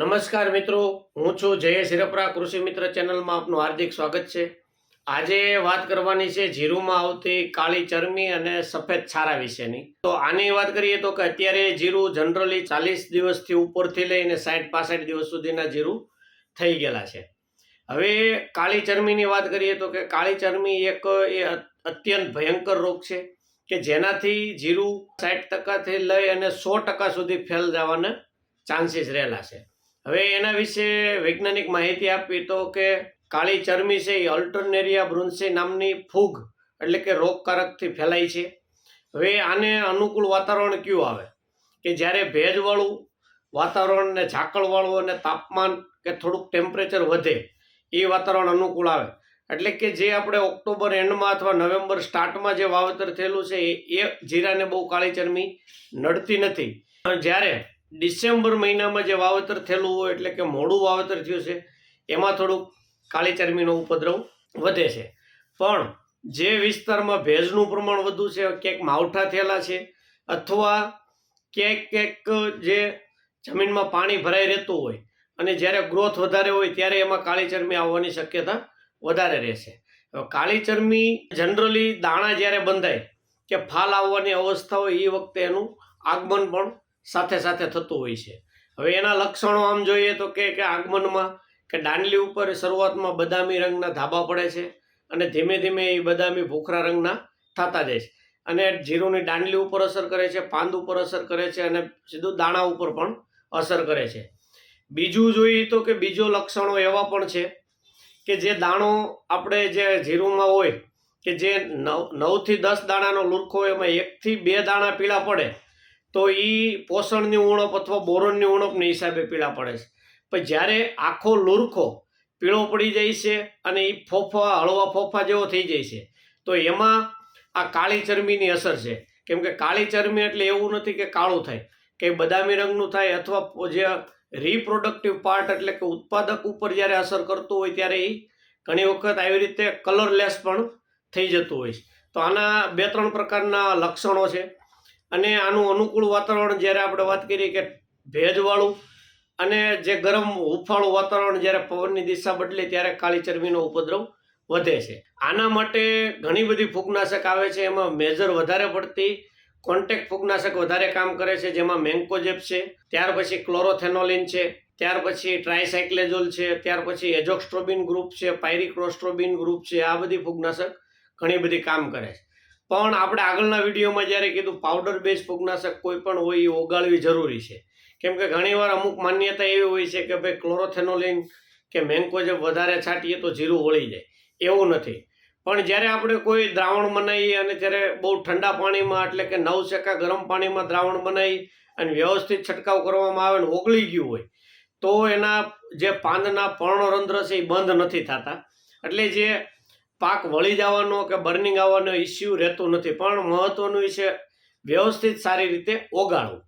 નમસ્કાર મિત્રો, હું છું જય શિરપરા કૃષિ મિત્ર ચેનલમાં આપનું હાર્દિક સ્વાગત છે. આજે વાત કરવાની છે જીરુમાં આવતી કાળી ચરમી અને સફેદ છારા વિશેની. તો આની વાત કરીએ તો કે અત્યારે જીરું જનરલી ચાલીસ દિવસથી ઉપરથી લઈને સાઠ પાસઠ દિવસ સુધીના જીરું થઈ ગયેલા છે. હવે કાળી ચરમીની વાત કરીએ તો કે કાળી ચરમી એક એ અત્યંત ભયંકર રોગ છે કે જેનાથી જીરું સાઠ ટકાથી લઈ અને સો ટકા સુધી ફેલ જવાના ચાન્સીસ રહેલા છે. હવે એના વિશે વૈજ્ઞાનિક માહિતી આપી તો કે કાળી ચરમી છે, એ અલ્ટરનેરિયા બ્રુન્સે નામની ફૂગ, એટલે કે રોગકારકથી ફેલાય છે. હવે આને અનુકૂળ વાતાવરણ કયું આવે? કે જ્યારે ભેજવાળું વાતાવરણ ને ઝાકળવાળું અને તાપમાન કે થોડુંક ટેમ્પરેચર વધે, એ વાતાવરણ અનુકૂળ આવે. એટલે કે જે આપણે ઓક્ટોબર એન્ડમાં અથવા નવેમ્બર સ્ટાર્ટમાં જે વાવેતર થયેલું છે, એ જીરાને બહુ કાળી ચરમી નડતી નથી. જ્યારે ડિસેમ્બર મહિનામાં જે વાવેતર થયેલું હોય એટલે કે મોડું વાવેતર થયું છે, એમાં થોડુંક કાળી ચરમીનો ઉપદ્રવ વધે છે. પણ જે વિસ્તારમાં ભેજનું પ્રમાણ વધુ છે, ક્યાંક માવઠા થયેલા છે, અથવા ક્યાંક ક્યાંક જે જમીનમાં પાણી ભરાઈ રહેતું હોય અને જ્યારે ગ્રોથ વધારે હોય ત્યારે એમાં કાળી ચરમી આવવાની શક્યતા વધારે રહેશે. કાળી ચરમી જનરલી દાણા જ્યારે બંધાય કે ફાલ આવવાની અવસ્થા હોય એ વખતે એનું આગમન પણ સાથે સાથે થતું હોય છે. હવે એના લક્ષણો આમ જોઈએ તો કે કે આગમનમાં કે દાંડલી ઉપર શરૂઆતમાં બદામી રંગના ધાબા પડે છે અને ધીમે ધીમે એ બદામી ભૂખરા રંગના થતા જાય છે. અને જીરુની દાંડલી ઉપર અસર કરે છે, પાંદ ઉપર અસર કરે છે અને સીધું દાણા ઉપર પણ અસર કરે છે. બીજું જોઈએ તો કે બીજો લક્ષણો એવા પણ છે કે જે દાણો આપણે જે જીરુમાં હોય કે જે નવ, નવથી દસ દાણાનો લુરખો એમાં એકથી બે દાણા પીળા પડે તો એ પોષણની ઉણપ અથવા બોરોનની ઉણપને હિસાબે પીળા પડે છે. પણ જ્યારે આખો લુરખો પીળો પડી જાય છે અને એ ફોફા, હળવા ફોફા જેવો થઈ જાય છે, તો એમાં આ કાળી ચરમીની અસર છે. કેમ કે કાળી ચરમી એટલે એવું નથી કે કાળું થાય. કે બદામી રંગનું થાય અથવા જે રિપ્રોડક્ટિવ પાર્ટ એટલે કે ઉત્પાદક ઉપર જ્યારે અસર કરતું હોય ત્યારે એ ઘણી વખત આવી રીતે કલરલેસ પણ થઈ જતું હોય છે. તો આના બે ત્રણ પ્રકારના લક્ષણો છે. અને આનું અનુકૂળ વાતાવરણ જ્યારે આપણે વાત કરીએ કે ભેજવાળું અને જે ગરમ હુંફાળું વાતાવરણ જ્યારે પવનની દિશા બદલે ત્યારે કાળી ચરબીનો ઉપદ્રવ વધે છે. આના માટે ઘણી બધી ફૂગનાશક આવે છે, એમાં મેજર વધારે પડતી કોન્ટેક્ટ ફૂગનાશક વધારે કામ કરે છે, જેમાં મેન્કોજેપ છે, ત્યાર પછી ક્લોરોથેનોલિન છે, ત્યાર પછી ટ્રાયસાઇક્લેઝોલ છે, ત્યાર પછી એજોક્સ્ટ્રોબિન ગ્રુપ છે, પાયરિક્રોસ્ટ્રોબિન ગ્રુપ છે, આ બધી ફૂગનાશક ઘણી બધી કામ કરે છે. પણ આપણે આગળના વિડીયોમાં જ્યારે કીધું પાવડર બેઝ ફૂગનાશક કોઈ પણ હોય એ ઓગાળવી જરૂરી છે. કેમ કે ઘણીવાર અમુક માન્યતા એવી હોય છે કે ભાઈ ક્લોરોથેનોલિન કે મેન્કોજેબ વધારે છાંટીએ તો જીરું વળી જાય. એવું નથી. પણ જ્યારે આપણે કોઈ દ્રાવણ બનાવીએ અને ત્યારે બહુ ઠંડા પાણીમાં એટલે કે નવ સેકા ગરમ પાણીમાં દ્રાવણ બનાવી અને વ્યવસ્થિત છંટકાવ કરવામાં આવે ને ઓગળી ગયું હોય, તો એના જે પાંદના પર્ણરંધ્ર છે એ બંધ નથી થતા. એટલે જે પાક વળી જવાનો કે બર્નિંગ આવવાનો ઇસ્યુ રહેતો નથી. પણ મહત્વનું છે, વ્યવસ્થિત સારી રીતે ઓગાળવું.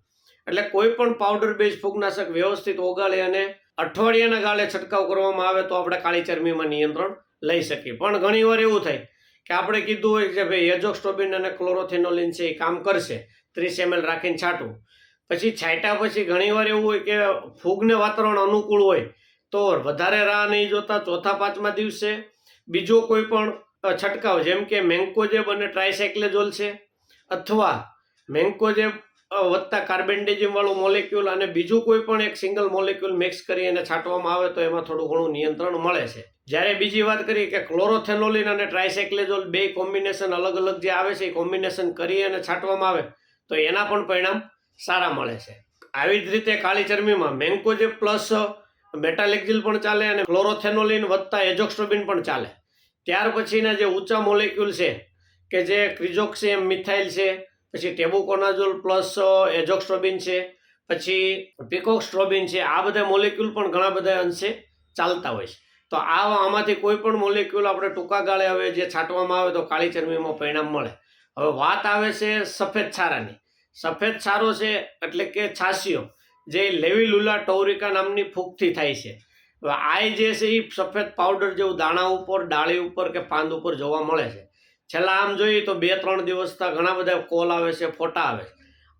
એટલે કોઈ પણ પાવડર બેઝ ફૂગનાશક વ્યવસ્થિત ઓગાળી અને અઠવાડિયાના ગાળે છંટકાવ કરવામાં આવે તો આપણે કાળી ચરમીમાં નિયંત્રણ લઈ શકીએ. પણ ઘણીવાર એવું થાય કે આપણે કીધું હોય કે ભાઈ એજોક્સ્ટોબિન અને ક્લોરોથેનોલિન છે એ કામ કરશે, ત્રીસ એમએલ રાખીને છાંટવું. પછી છાંટ્યા પછી ઘણીવાર એવું હોય કે ફૂગને વાતાવરણ અનુકૂળ હોય તો વધારે રાહ નહીં જોતા, ચોથા, પાંચમા દિવસે બીજો કોઈ પણ છંટકાવ, જેમ કે મેન્કોજેબ અને ટ્રાયસાયક્લેઝોલ છે, અથવા મેન્કોજેબ વધતા કાર્બેન્ડેજિમ વાળું મોલેક્યુલ અને બીજું કોઈ પણ એક સિંગલ મોલેક્યુલ મિક્સ કરી અને છાંટવામાં આવે તો એમાં થોડું ઘણું નિયંત્રણ મળે છે. જ્યારે બીજી વાત કરીએ કે ક્લોરોથેનોલિન અને ટ્રાયસાઇક્લેઝોલ બે કોમ્બિનેશન અલગ અલગ જે આવે છે એ કોમ્બિનેશન કરી અને છાંટવામાં આવે, તો એના પણ પરિણામ સારા મળે છે. આવી જ રીતે કાળી ચરમીમાં મેન્કોજેબ પ્લસ મેટાલેક્ઝિલ પણ ચાલે અને ક્લોરોથેનોલિન વધતા એજોક્સ્ટ્રોબિન પણ ચાલે. ત્યાર પછીના જે ઊંચા મોલેક્યુલ છે, કે જે ક્રિઝોક્સિયમ મિથાઇલ છે, પછી ટેબુકોનાઝોલ પ્લસ એજોક્સ્ટ્રોબિન છે, પછી પિકોક્સ્ટ્રોબિન છે, આ બધા મોલેક્યુલ પણ ઘણા બધા અંશે ચાલતા હોય છે. તો આ આમાંથી કોઈ પણ મોલેક્યુલ આપણે ટૂંકા ગાળે હવે જે છાંટવામાં આવે તો કાળી ચરમીમાં પરિણામ મળે. હવે વાત આવે છે સફેદ છારાની. સફેદ છારો છે એટલે કે છાસીઓ જે લેવિલુલા ટોરિકા નામની ફૂગથી થાય છે. હવે જે છે એ સફેદ પાવડર જેવું દાણા ઉપર, ડાળી ઉપર કે પાંદ ઉપર જોવા મળે છે. છેલ્લા આમ જોઈએ તો બે ત્રણ દિવસતા ઘણા બધા કોલ આવે છે, ફોટા આવે છે.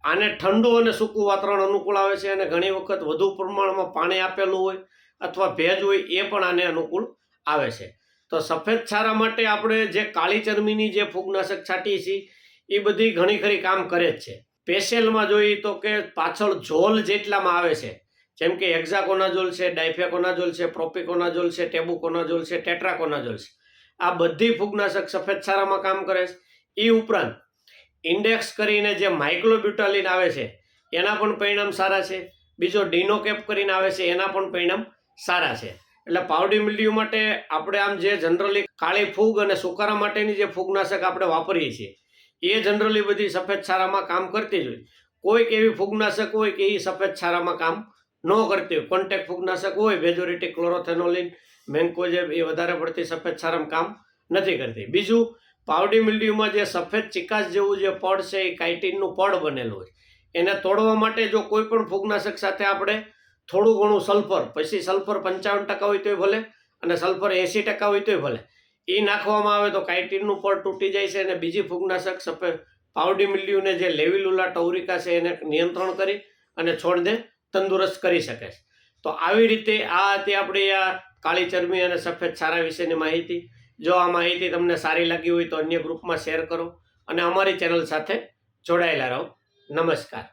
આને ઠંડુ અને સૂકું વાતાવરણ અનુકૂળ આવે છે અને ઘણી વખત વધુ પ્રમાણમાં પાણી આપેલું હોય અથવા ભેજ હોય એ પણ આને અનુકૂળ આવે છે. તો સફેદ છારા માટે આપણે જે કાળી ચરમીની જે ફૂગનાશક છાંટીએ છીએ એ બધી ઘણી ખરી કામ કરે જ છે. પેશિયલમાં જોઈએ તો કે પાછળ ઝોલ જેટલામાં આવે છે. જેમ કે એક્ઝાકોનાઝોલ છે, ડાયફેકોનાઝોલ છે, પ્રોપિકોનાઝોલ છે, ટેબુકોનાઝોલ છે, ટેટ્રાકોનાઝોલ છે. આ બધી ફૂગનાશક સફેદ સારામાં કામ કરે છે. એ ઉપરાંત ઇન્ડેક્સ કરીને જે માઇક્લોબ્યુટાલિન આવે છે, એના પણ પરિણામ સારા છે. બીજો ડિનોકેપ કરીને આવે છે, એના પણ પરિણામ સારા છે. એટલે પાવડી મિલ્ડ્યુ માટે આપણે આમ જે જનરલી કાળી ફૂગ અને સુકારા માટેની જે ફૂગનાશક આપણે વાપરીએ છીએ એ જનરલી બધી સફેદ છારામાં કામ કરતી જ હોય. કોઈક એવી ફૂગનાશક હોય કે એ સફેદ છારામાં કામ ન કરતી હોય. કોન્ટેક્ટ ફૂગનાશક હોય મેજોરિટી ક્લોરોથેનોલિન, મેન્કોજેબ, એ વધારે પડતી સફેદ છારામાં કામ નથી કરતી. બીજું, પાવડી મિલ્ડ્યુમાં જે સફેદ ચિકાસ જેવું જે પડ છે, એ કાઇટિનનું પડ બનેલું હોય. એને તોડવા માટે જો કોઈ પણ ફૂગનાશક સાથે આપણે થોડું ઘણું સલ્ફર, પછી સલ્ફર પંચાવન ટકા હોય તોય ભલે અને સલ્ફર એંસી ટકા હોય તોય ભલે એ નાખવામાં આવે તો કાઇટિનનું પડ તૂટી જાય છે અને બીજી ફૂગનાશક સફેદ પાવડી મિલ્યુને જે લેવિલુલા ટૌરિકા છે એને નિયંત્રણ કરી અને છોડને તંદુરસ્ત કરી શકે છે. તો આવી રીતે આ હતી આપણી આ કાળી ચરબી અને સફેદ સારા વિશેની માહિતી. જો આ માહિતી તમને સારી લાગી હોય તો અન્ય ગ્રુપમાં શેર કરો અને અમારી ચેનલ સાથે જોડાયેલા રહો. નમસ્કાર.